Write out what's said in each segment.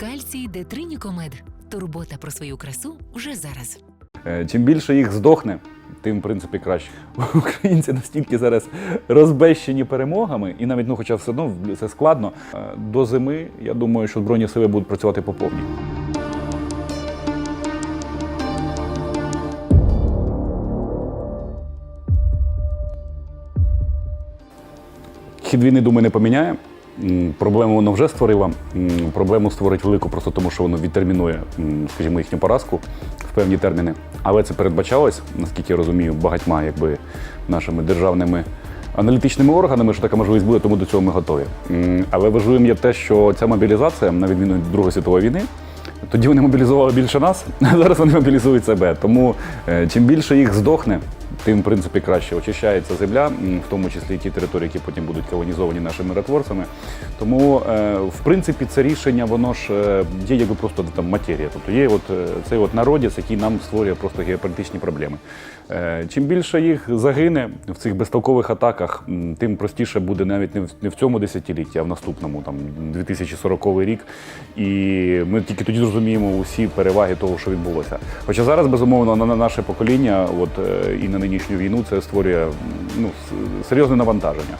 Кальцій Детринікомед. Турбота про свою красу вже зараз. Е, Чим більше їх здохне, тим в принципі краще. Українці настільки зараз розбещені перемогами, і навіть ну, хоча все одно це складно. е, До зими я думаю, що збройні сили будуть працювати по повній. Хід війни, думаю, не поміняє. Проблему воно вже створило. Проблему створить велику просто тому, що воно відтермінує, скажімо, їхню поразку в певні терміни. Але це передбачалось, наскільки я розумію, багатьма якби, нашими державними аналітичними органами, що така можливість буде, тому до цього ми готові. Але важливим є те, що ця мобілізація, на відміну від Другої світової війни, тоді вони мобілізували більше нас, а зараз вони мобілізують себе. Тому е, чим більше їх здохне, тим в принципі краще очищається земля, в тому числі ті території, які потім будуть колонізовані нашими миротворцями. Тому, е, в принципі, це рішення, воно ж е, є якби просто там матерія. Тобто є от е, цей от народець, який нам створює просто геополітичні проблеми. Чим більше їх загине в цих безтолкових атаках, тим простіше буде навіть не в- цьому десятилітті, а в наступному, там 2040 рік. І ми тільки тоді зрозуміємо усі переваги того, що відбулося. Хоча зараз, безумовно, на на наше покоління, от і на нинішню війну, це створює ну, серйозне навантаження.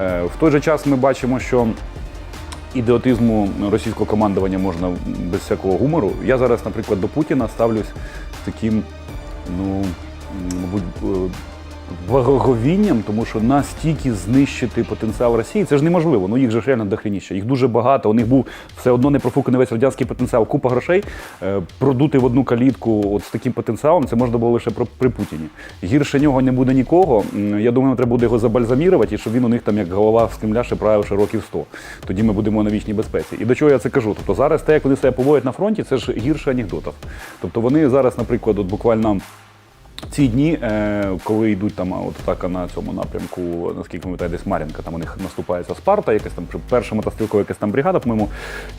Е, В той же час ми бачимо, що ідеотизму російського командування можна без всякого гумору. Я зараз, наприклад, до Путіна ставлюсь з таким, ну, мабуть, е, благоговінням, тому що настільки знищити потенціал Росії, це ж неможливо. Ну їх же реально дохреніще. Їх дуже багато. У них був все одно не профуканий весь радянський потенціал, купа грошей. Е, Продути в одну калітку от з таким потенціалом це можна було лише про- при Путіні. Гірше нього не буде нікого. Я думаю, треба буде його забальзамірувати, і щоб він у них там як голова в Кремля ще років 100. Тоді ми будемо на вічній безпеці. І до чого я це кажу? Тобто зараз те, як вони себе поводять на фронті, це ж гірше анекдотів. Тобто вони зараз, наприклад, от буквально. Ці дні, е, коли йдуть там от атака на цьому напрямку, наскільки пам'ятаю, десь Мар'їнка, там у них наступається Спарта, якась там перша мотострілкова якась там бригада, по-моєму,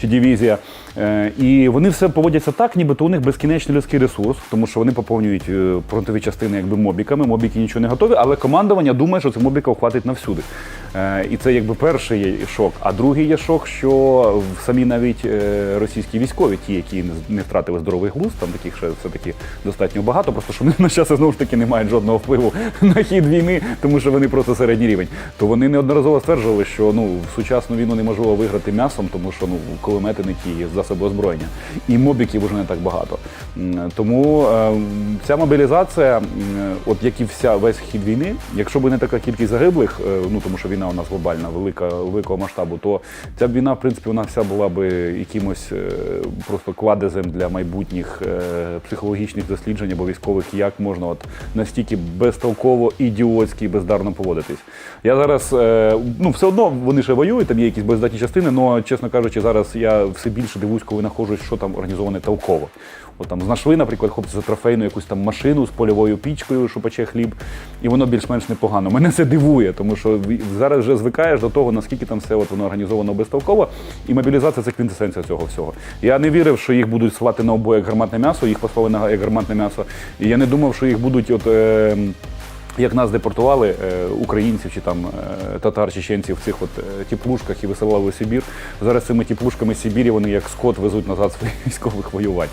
чи дивізія. Е, і вони все поводяться так, нібито у них безкінечний людський ресурс, тому що вони поповнюють е, фронтові частини якби мобіками, мобіки нічого не готові, але командування думає, що цих мобіків хватить навсюди. І це якби перший є шок. А другий є шок, що самі навіть російські військові, ті, які не втратили здоровий глузд, там таких ще все-таки достатньо багато, просто що вони на час знову ж таки не мають жодного впливу на хід війни, тому що вони просто середній рівень. То вони неодноразово стверджували, що ну в сучасну війну неможливо виграти м'ясом, тому що ну кулемети не ті, засоби озброєння. І мобіків вже не так багато. Тому е, ця мобілізація, от як і вся весь хід війни, якщо б не така кількість загиблих, е, ну тому що війна у нас глобальна, велика, великого масштабу, то ця б війна, в принципі, вона вся була би якимось е, просто кладезем для майбутніх психологічних досліджень або військових, як можна от настільки безтолково, ідіотськи і бездарно поводитись. Я зараз, е, ну все одно вони ще воюють, там є якісь боєздатні частини, але, чесно кажучи, зараз я все більше дивуюсь, коли знаходжусь, що там організоване толково. От там знайшли, наприклад, хлопці за трофейну якусь там машину з польовою пічкою, що пече хліб, і воно більш-менш непогано. Мене це дивує, тому що зараз вже звикаєш до того, наскільки там все от воно організовано безтолково, і мобілізація це квінтесенція цього всього. Я не вірив, що їх будуть слати на обоє як гарматне м'ясо, їх послали на як гарматне м'ясо. І я не думав, що їх будуть от. Е, як нас депортували е, українців чи там е, татар, чеченців в цих от е, тіплушках і висилали у Сибір. Зараз цими тіплушками Сибірі вони як скот везуть назад своїх військових воювати.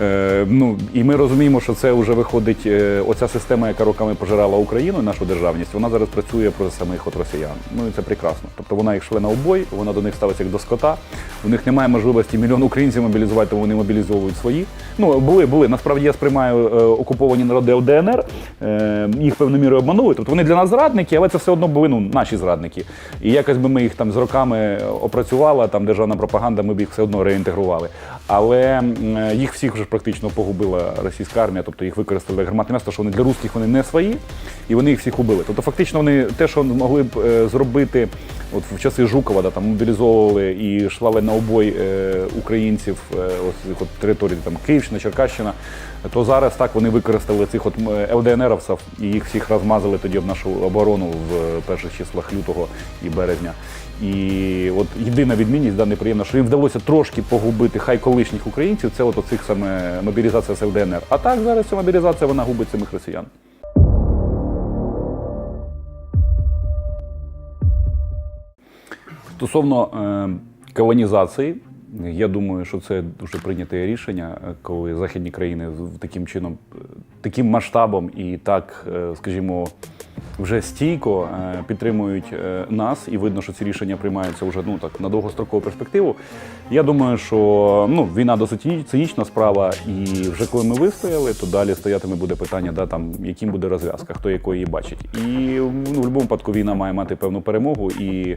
Е, ну і ми розуміємо, що це вже виходить оця система, яка роками пожирала Україну нашу державність. Вона зараз працює проти самих от росіян. Ну і це прекрасно. Тобто вона їх шле на обой, вона до них ставиться як до скота. У них немає можливості мільйон українців мобілізувати, тому вони мобілізовують свої. Ну були, були. Насправді я сприймаю окуповані народи ЛДНР. Е, їх певною мірою обманули. Тобто вони для нас зрадники, але це все одно були ну, наші зрадники. І якось би ми їх там з роками опрацювали, там державна пропаганда, ми б їх все одно реінтегрували. Але їх всіх вже практично погубила російська армія, тобто їх використали гарматне м'ясо, що вони для русських вони не свої, і вони їх всіх убили. Тобто, фактично, вони те, що могли б е, зробити от в часи Жукова, да, там мобілізовували і шлали на обой е, українців е, ось от територій, там Київщина, Черкащина, то зараз так вони використали цих от ЛДНРовців і їх всіх розмазали тоді в нашу оборону в перших числах лютого і березня. І от єдина відмінність да, неприємна, що їм вдалося трошки погубити хай колишніх українців, це от оцих саме мобілізація з ЛДНР. А так зараз ця мобілізація вона губить самих росіян. Стосовно е, колонізації, Я думаю, що це дуже прийняте рішення, е, коли західні країни таким чином, е, таким масштабом і так, е, скажімо, вже стійко е, підтримують е, нас, і видно, що ці рішення приймаються вже ну так на довгострокову перспективу. Я думаю, що ну війна досить цинічна справа, і вже коли ми вистояли, то далі стоятиме буде питання, да там яким буде розв'язка, хто якої її бачить. І ну, в будь-якому випадку війна має мати певну перемогу. І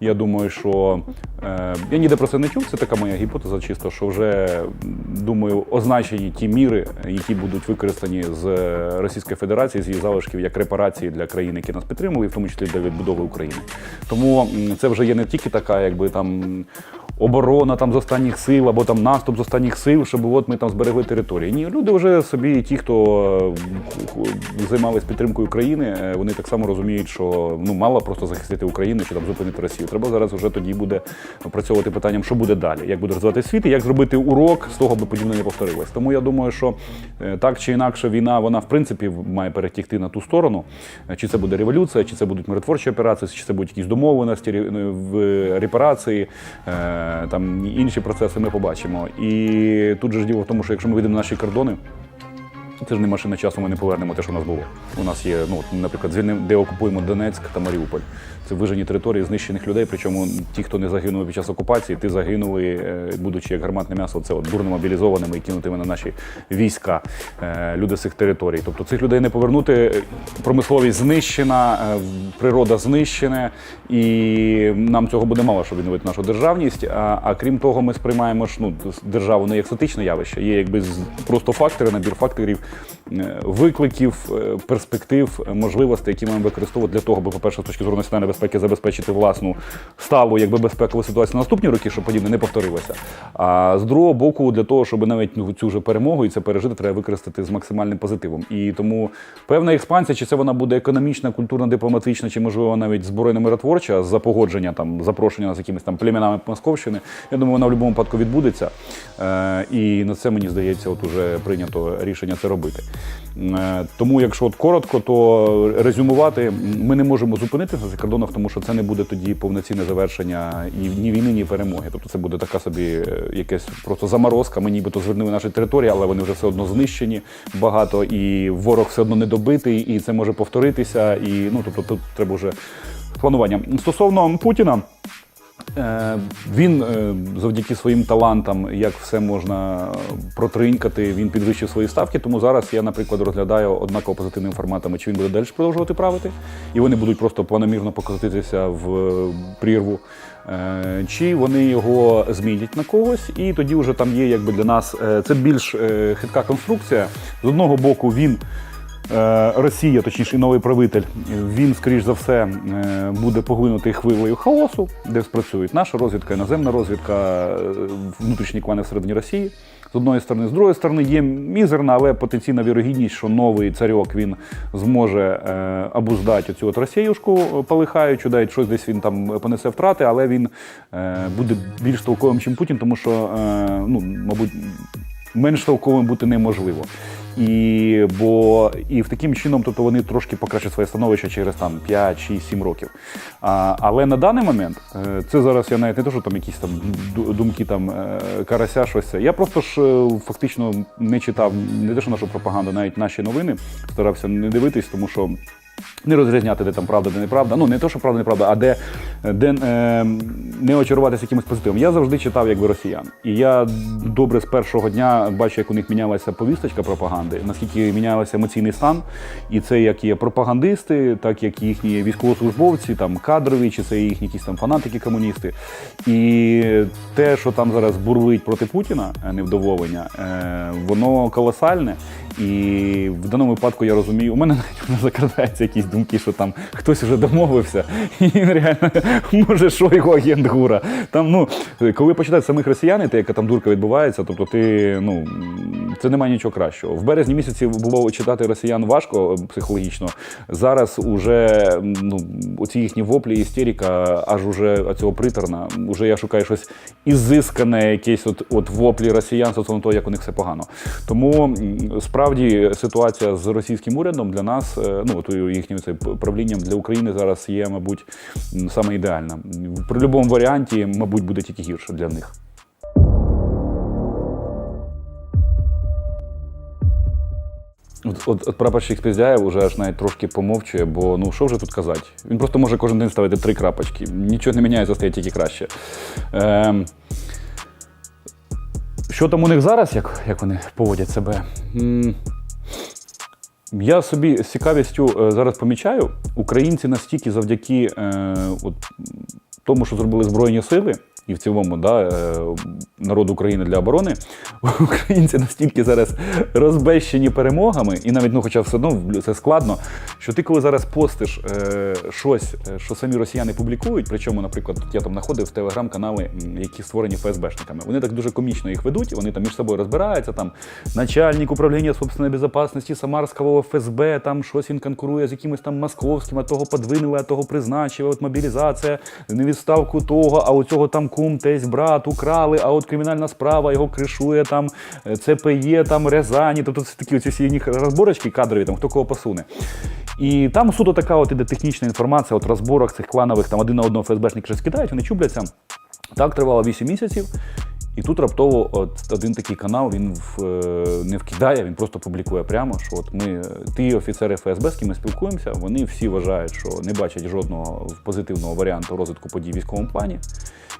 я думаю, що е, я ніде про це не чув. Це така моя гіпотеза, чисто що вже думаю, означені ті міри, які будуть використані з Російської Федерації з її залишків як репарації для країн, які нас підтримували, в тому числі для відбудови України. Тому це вже є не тільки така, якби там. Оборона там з останніх сил або там наступ з останніх сил, щоб от ми там зберегли території. Ні, люди вже собі, ті, хто е, займалися підтримкою України, е, вони так само розуміють, що ну мало просто захистити Україну чи там зупинити Росію. Треба зараз вже тоді буде опрацьовувати питанням, що буде далі, як буде розвивати світ, і як зробити урок з того, аби подібне не повторилось. Тому я думаю, що е, так чи інакше війна, вона в принципі має перетягти на ту сторону. Чи це буде революція, чи це будуть миротворчі операції, чи це будуть якісь домовленості в репарації, там інші процеси ми побачимо. І тут же ж діло в тому, що якщо ми вийдемо на наші кордони. Це ж не машина часу, ми не повернемо те, що у нас було. У нас є, ну, наприклад, звільнимо, де окупуємо Донецьк та Маріуполь. Це вижені території знищених людей. Причому ті, хто не загинули під час окупації, ти загинули, е, будучи як гарматне м'ясо, це от дурно мобілізованими і кинутими на наші війська, е, люди з цих територій. Тобто цих людей не повернути. Промисловість знищена, е, природа знищена, і нам цього буде мало, щоб відновити нашу державність. А, а крім того, ми сприймаємо ж ну, державу не як статичне явище, є якби просто фактори, набір факторів, викликів, е, перспектив, е, можливостей, які маємо використовувати для того, аби, по-перше, з точки зору національної безпеки забезпечити власну сталу якби безпекову ситуацію на наступні роки, щоб подібне не повторилося. А з другого боку, для того, щоб навіть ну, цю ж перемогу і це пережити, треба використати з максимальним позитивом. І тому певна експансія, чи це вона буде економічна, культурна, дипломатична, чи можливо навіть збройно миротворча за погодження там запрошення нас якимись там племінами Московщини. Я думаю, вона в будь-якому випадку відбудеться. Е, і на це мені здається, от уже прийнято рішення це робити. Е, тому, якщо от коротко, то резюмувати ми не можемо зупинитися цих кордонах, тому що це не буде тоді повноцінне завершення ні війни, ні перемоги. Тобто це буде така собі е, якась просто заморозка. Ми нібито звернули наші території, але вони вже все одно знищені багато, і ворог все одно не добитий, і це може повторитися. І ну тобто тут треба вже планування. Стосовно Путіна. Е, Він е, завдяки своїм талантам, як все можна протринькати, він підвищив свої ставки. Тому зараз я, наприклад, розглядаю однаково позитивними форматами, чи він буде далі продовжувати правити, і вони будуть просто планомірно покотитися в е, прірву. Е, Чи вони його змінять на когось, і тоді вже там є якби для нас е, це більш е, хитка конструкція. З одного боку, він Е, Росія, точніше, новий правитель, він, скоріш за все, е, буде поглинутий хвилею хаосу, де спрацюють наша розвідка, іноземна розвідка, е, внутрішні клани всередині Росії. З одної сторони, з другої сторони, є мізерна, але потенційна вірогідність, що новий царьок він зможе е, обуздати цю от Росіюшку палихаючу, навіть щось десь він там понесе втрати, але він е, буде більш толковим, ніж Путін, тому що, е, ну, мабуть, менш толковим бути неможливо. І бо і в таким чином, тобто вони трошки покращать своє становище через там 5, 6, 7 років. А, але на даний момент е, це зараз я навіть не то, що там якісь там думки там е, карася, щось це. Я просто ж е, фактично не читав не те, що нашу пропаганду, навіть наші новини старався не дивитись, тому що. Не розрізняти, де там правда, де неправда. Ну не то, що правда, неправда, а де, де е, не очаруватися якимось позитивом. Я завжди читав якби росіян. І я добре з першого дня бачу, як у них мінялася повісточка пропаганди, наскільки мінялася емоційний стан. І це як є пропагандисти, так як їхні військовослужбовці, там кадрові, чи це їхні якісь там фанатики, комуністи. І те, що там зараз бурлить проти Путіна, е, невдоволення, е, воно колосальне. І в даному випадку я розумію, у мене навіть закрадається якісь думки, що там хтось вже домовився, і він реально може Шойгу агент ГУРа. Там, ну, коли почитають самих росіян, те, яка там дурка відбувається, тобто ти, ну, це немає нічого кращого. В березні місяці було читати росіян важко е, психологічно. Зараз уже ну, оці їхні воплі, істерика, аж уже цього приторна. Уже я шукаю щось ізискане, якесь от, от воплі росіян стосовно того, як у них все погано. Тому м, насправді ситуація з російським урядом для нас, е, ну от їхнім це правлінням для України зараз є, мабуть, саме ідеальна. При будь-якому варіанті, мабуть, буде тільки гірше для них. От, от, от прапорщик Спіздяєв уже аж навіть трошки помовчує, бо ну що вже тут казати? Він просто може кожен день ставити три крапочки. Нічого не міняється, стає тільки краще. Е, що там у них зараз, як, як вони поводять себе? Я собі з цікавістю е, зараз помічаю, українці настільки завдяки е, от, тому, що зробили Збройні сили, і в цілому да, е, народ України для оборони, українці настільки зараз розбещені перемогами, і навіть, ну, хоча все одно це складно, що ти коли зараз постиш е, щось, е, що самі росіяни публікують, причому, наприклад, я там знаходив телеграм-канали, які створені ФСБшниками. Вони так дуже комічно їх ведуть, вони там між собою розбираються, там начальник управління собственної безопасності Самарського ФСБ, там щось він конкурує з якимось там московським, а того подвинули, а того призначили, от мобілізація, не відставку того, а у цього там кум, тесь, брат, украли, а от кримінальна справа його кришує там е, ЦПЄ, там Рязані. Тобто це такі оці всі розборочки кадрові, там хто кого посуне. І там суто така от іде технічна інформація, от розборах цих кланових, там один на одного ФСБшники щось кидають, вони чубляться. Так тривало 8 місяців. І тут раптово от один такий канал він в, е, не вкидає, він просто публікує прямо, що от ми, е, ті офіцери ФСБ, з ким ми спілкуємося, вони всі вважають, що не бачать жодного позитивного варіанту розвитку подій в військовому плані.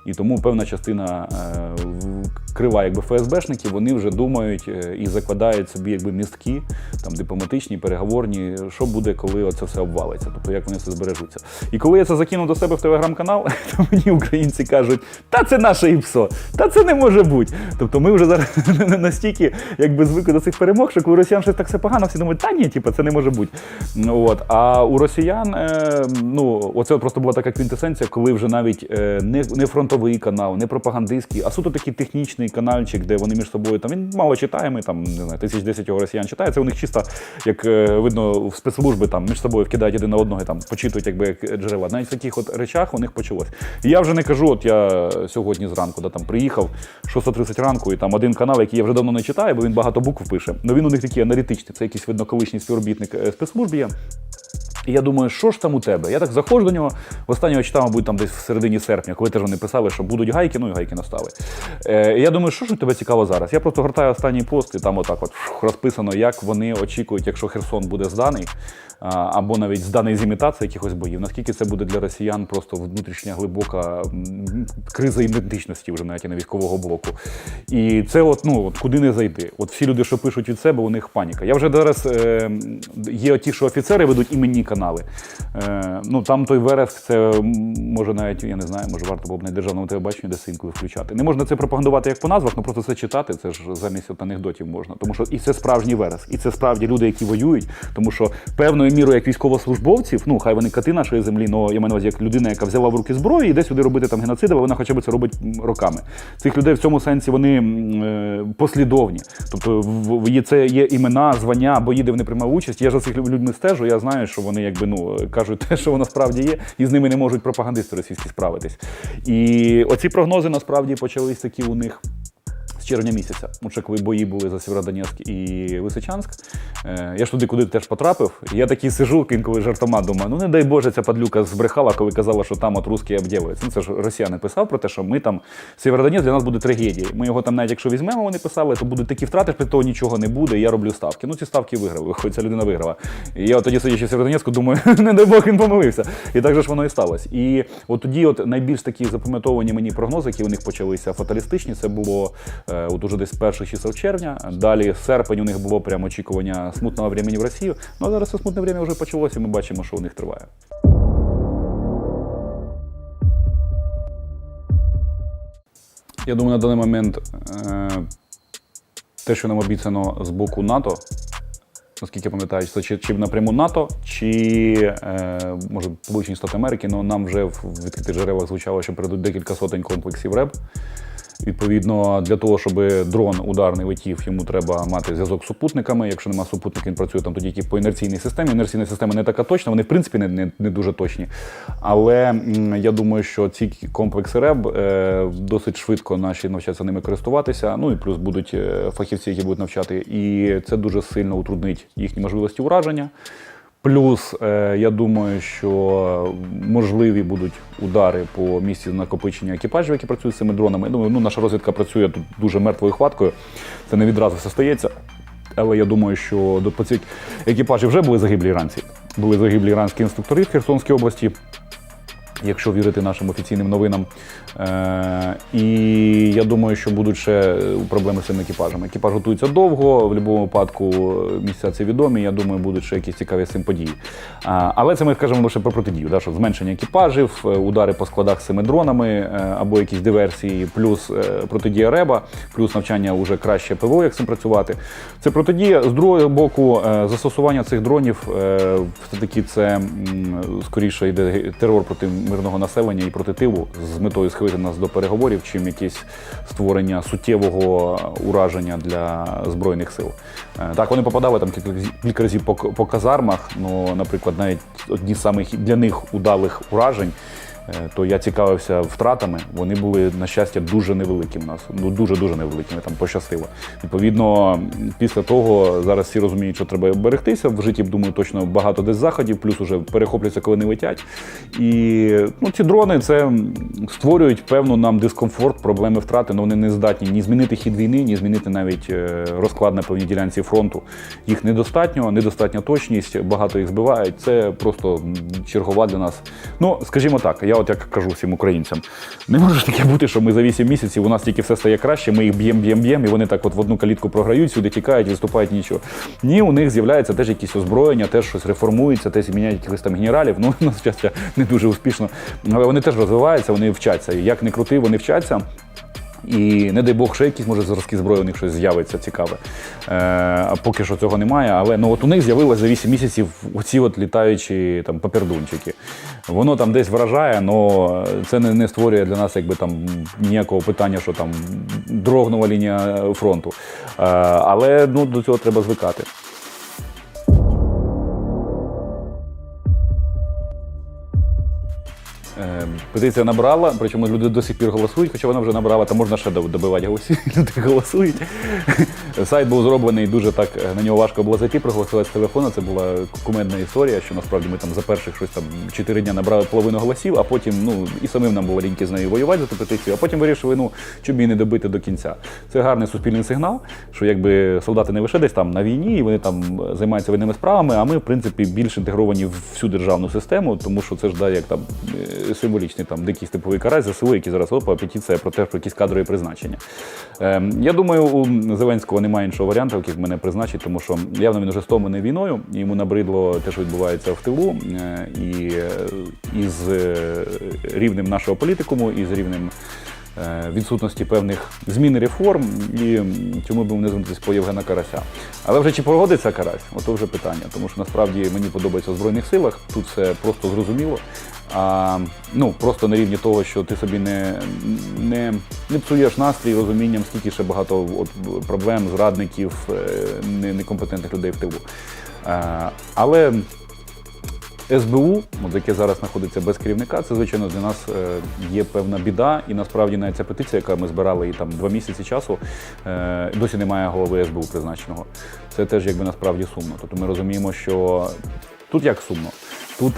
І тому певна частина е, крива якби ФСБшників, вони вже думають е, і закладають собі якби містки, там дипломатичні, переговорні, що буде, коли це все обвалиться, тобто як вони це збережуться. І коли я це закинув до себе в телеграм-канал, то мені українці кажуть, та це наше ІПСО, та це не може бути. Тобто ми вже зараз настільки якби звикли до цих перемог, що коли росіян щось так все погано, всі думають, та ні, типу, це не може бути. Ну, От. А у росіян, е, ну, оце просто була така квінтесенція, коли вже навіть не, не фронтовий канал, не пропагандистський, а суто такий технічний каналчик, де вони між собою там він мало читаємий, там не знаю, тисяч десять його росіян читає. Це у них чисто, як е, видно, в спецслужби там між собою вкидають один на одного і там почитують якби як джерела. Навіть в таких от речах у них почалось. І я вже не кажу, от я сьогодні зранку да, там приїхав 6.30 ранку, і там один канал, який я вже давно не читаю, бо він багато букв пише. Ну він у них такий аналітичний, це якийсь видно колишній співробітник е, спецслужб є. І я думаю, що ж там у тебе? Я так заходжу до нього. Останнього читав, мабуть, там десь в середині серпня, коли теж вони писали, що будуть гайки, ну і гайки настали. Е, я думаю, що ж у тебе цікаво зараз? Я просто гортаю останній пост, і там отак от розписано, як вони очікують, якщо Херсон буде зданий, або навіть зданий з імітації якихось боїв. Наскільки це буде для росіян просто внутрішня глибока криза ідентичності вже навіть не військового блоку. І це от, ну, от куди не зайти. От всі люди, що пишуть від себе, у них паніка. Я вже зараз е, є ті, що офіцери ведуть іменні канали. Е, ну там той вереск, це може навіть, я не знаю, може варто було б на державному телебаченні десь інколи включати. Не можна це пропагандувати як по назвах, ну просто це читати, це ж замість от анекдотів можна. Тому що і це справжній вереск, і це справді люди, які воюють, тому що певною мірою, як військовослужбовців, ну хай вони кати нашої землі, але я маю на увазі, як людина, яка взяла в руки зброю, і йде сюди робити там геноцид, а вона хоча б це робить роками. Цих людей в цьому сенсі вони е, послідовні. Тобто в- є це є імена, звання, бої, де вони приймали участь. Я за цих людьми стежу. Я знаю, що вони якби ну кажуть те, що воно справді є, і з ними не можуть пропагандисти російські справитись. І оці прогнози насправді почались такі у них. Червня місяця, коли бої були за Сєвєродонецьк і Лисичанськ. Е, я ж туди куди теж потрапив. Я такий сижу, інколи жартома думаю, ну не дай Боже, ця падлюка збрехала, коли казала, що там от русські обділюються. Ну це ж росіяни писав про те, що ми там Сєвєродонецьк для нас буде трагедією. Ми його там, навіть якщо візьмемо, вони писали, то будуть такі втрати, при того нічого не буде. Я роблю ставки. Ну ці ставки виграли, хоч ця людина виграла. І я тоді сидячи в Сєвєродонецьку, думаю, не дай Бог він помилився. І так же ж воно і сталося. І от тоді, от найбільш такі запам'ятовані мені прогнози, які у них почалися фаталістичні, це було е, от уже десь перших чисел червня. Далі серпень у них було прямо очікування смутного времени в Росію. Ну а зараз це смутне время вже почалося, і ми бачимо, що у них триває. Я думаю, на даний момент е, те, що нам обіцяно з боку НАТО, наскільки я пам'ятаю, це чи, чи напряму НАТО, чи е, може Сполучені Штати Америки, але нам вже в відкритих джерелах звучало, що передуть декілька сотень комплексів РЕБ. Відповідно, для того, щоб дрон ударний летів, йому треба мати зв'язок з супутниками. Якщо немає супутників, він працює там тоді тільки по інерційній системі. Інерційна система не така точна, вони в принципі не, не, не дуже точні. Але я думаю, що ці комплекси РЕБ е, досить швидко наші навчаться ними користуватися. Ну і плюс будуть е, фахівці, які будуть навчати. І це дуже сильно утруднить їхні можливості ураження. Плюс, е, я думаю, що можливі будуть удари по місці накопичення екіпажів, які працюють з цими дронами. Я думаю, ну, наша розвідка працює тут дуже мертвою хваткою. Це не відразу все стається. Але я думаю, що до екіпажі вже були загиблі іранці. Були загиблі іранські інструктори в Херсонській області якщо вірити нашим офіційним новинам. Е, і я думаю, що будуть ще е, проблеми з цими екіпажами. Екіпаж готується довго, в будь-якому випадку е, місця це відомі. Я думаю, будуть ще якісь цікаві з цим події. Але це ми кажемо лише про протидію, да, що зменшення екіпажів, е, удари по складах з цими дронами або якісь диверсії, плюс протидія РЕБа, плюс навчання уже краще ПВО, як з цим працювати. Це протидія. З другого боку, застосування цих дронів е, все-таки це скоріше йде терор проти мирного населення і проти тилу з метою схилити нас до переговорів, чим якесь створення суттєвого ураження для збройних сил. Е, Так, вони попадали там кілька разів по, по казармах. Ну, наприклад, навіть одні з самих для них удалих уражень. Е, То я цікавився втратами. Вони були, на щастя, дуже невеликі в нас. Ну дуже дуже невеликими. Там пощастило. Відповідно, після того зараз всі розуміють, що треба берегтися. В житті, думаю, точно багато десь заходів, плюс уже перехопляться, коли не летять. І ну, ці дрони це створюють певну нам дискомфорт, проблеми втрати. але вони не здатні ні змінити хід війни, ні змінити навіть е, розклад на певній ділянці фронту. Їх недостатньо, недостатня точність, багато їх збивають. Це просто чергова для нас. Ну, скажімо так, я от як кажу всім українцям, не може ж таке бути, що ми за 8 місяців у нас тільки все стає краще, ми їх б'ємо, б'ємо, б'ємо, і вони так от в одну калітку програють, сюди тікають, виступають нічого. Ні, у них з'являється теж якісь озброєння, теж щось реформується, теж міняють якихось там генералів. Ну, на щастя, не дуже успішно. Але вони теж розвиваються, вони вчаться. Як не крути, вони вчаться. І не дай Бог, ще якісь може зразки зброї у них щось з'явиться цікаве. Е, поки що цього немає. Але ну от у них з'явилось за 8 місяців оці от літаючі там папердунчики. Воно там десь вражає, але це не, не створює для нас якби там ніякого питання, що там дрогнула лінія фронту. Е, але ну до цього треба звикати. Петиція набрала, причому люди до сих пір голосують, хоча вона вже набрала, та можна ще добивати голосів. Люди голосують. Сайт був зроблений дуже так, е, на нього важко було зайти, проголосувати з телефону. Це була кумедна історія, що насправді ми там за перших щось там 4 дня набрали половину голосів, а потім ну і самим нам було ліньки з нею воювати за ту петицію, а потім вирішили, ну щоб її не добити до кінця. Це гарний суспільний сигнал, що якби солдати не лише десь там на війні, і вони там займаються воєнними справами, а ми, в принципі, більш інтегровані в всю державну систему, тому що це ж да, як там е, символічний там дикий степовий карась ЗСУ, які зараз опа, петиція про те, про якісь кадрові призначення. Е, я думаю, у Зеленського немає іншого варіанту, який мене призначить, тому що явно він вже стомлений війною, йому набридло те, що відбувається в тилу, е, і е, із е, рівнем нашого політикуму, і з рівнем відсутності певних змін і реформ, і чому б не звернутися по Євгена Карася. Але вже чи прогодиться Карась, ото вже питання, тому що насправді мені подобається в Збройних силах, тут все просто зрозуміло. А, ну, просто на рівні того, що ти собі не, не, не псуєш настрій розумінням, скільки ще багато от, проблем, зрадників, е, не- некомпетентних людей в тилу. А, але СБУ, от яке зараз знаходиться без керівника, це звичайно для нас е, є певна біда, і насправді навіть ця петиція, яка ми збирали і там два місяці часу, е, досі немає голови СБУ призначеного. Це теж якби насправді сумно. Тобто ми розуміємо, що тут як сумно. Тут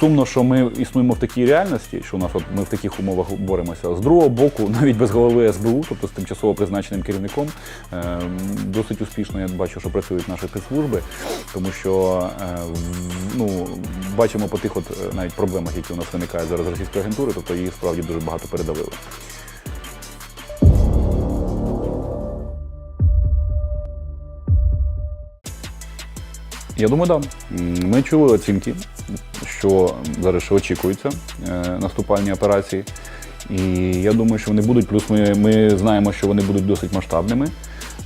сумно, що ми існуємо в такій реальності, що у нас от ми в таких умовах боремося. З другого боку, навіть без голови СБУ, тобто з тимчасово призначеним керівником, е, досить успішно я бачу, що працюють наші спецслужби, тому що е, ну, бачимо по тих от е, навіть проблемах, які у нас виникають зараз російської агентури, тобто їх справді дуже багато передавили. Я думаю, так. Да. Ми чули оцінки, що зараз ще очікуються е, наступальні операції. І я думаю, що вони будуть. Плюс ми, ми знаємо, що вони будуть досить масштабними.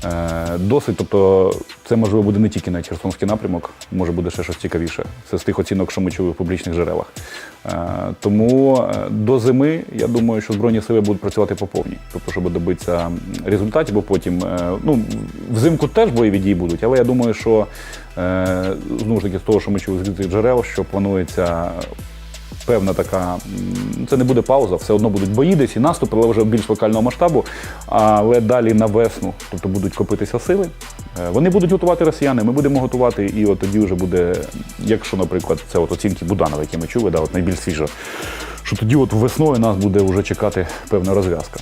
Е, досить, тобто, це можливо буде не тільки на Херсонський напрямок, може буде ще щось цікавіше. Це з тих оцінок, що ми чули в публічних джерелах. Е, тому е, до зими я думаю, що збройні сили будуть працювати по повній, тобто, щоб добитися результатів, бо потім ну, взимку теж бойові дії будуть, але я думаю, що знову ж таки з того, що ми чули з джерел, що планується певна така, це не буде пауза, все одно будуть бої десь і наступи, але вже більш локального масштабу. Але далі на весну, тобто будуть копитися сили. Е, Вони будуть готувати росіяни, ми будемо готувати, і от тоді вже буде, якщо, наприклад, це от оцінки Буданова, які ми чули, да, от найбільш свіжо, що тоді от весною нас буде вже чекати певна розв'язка.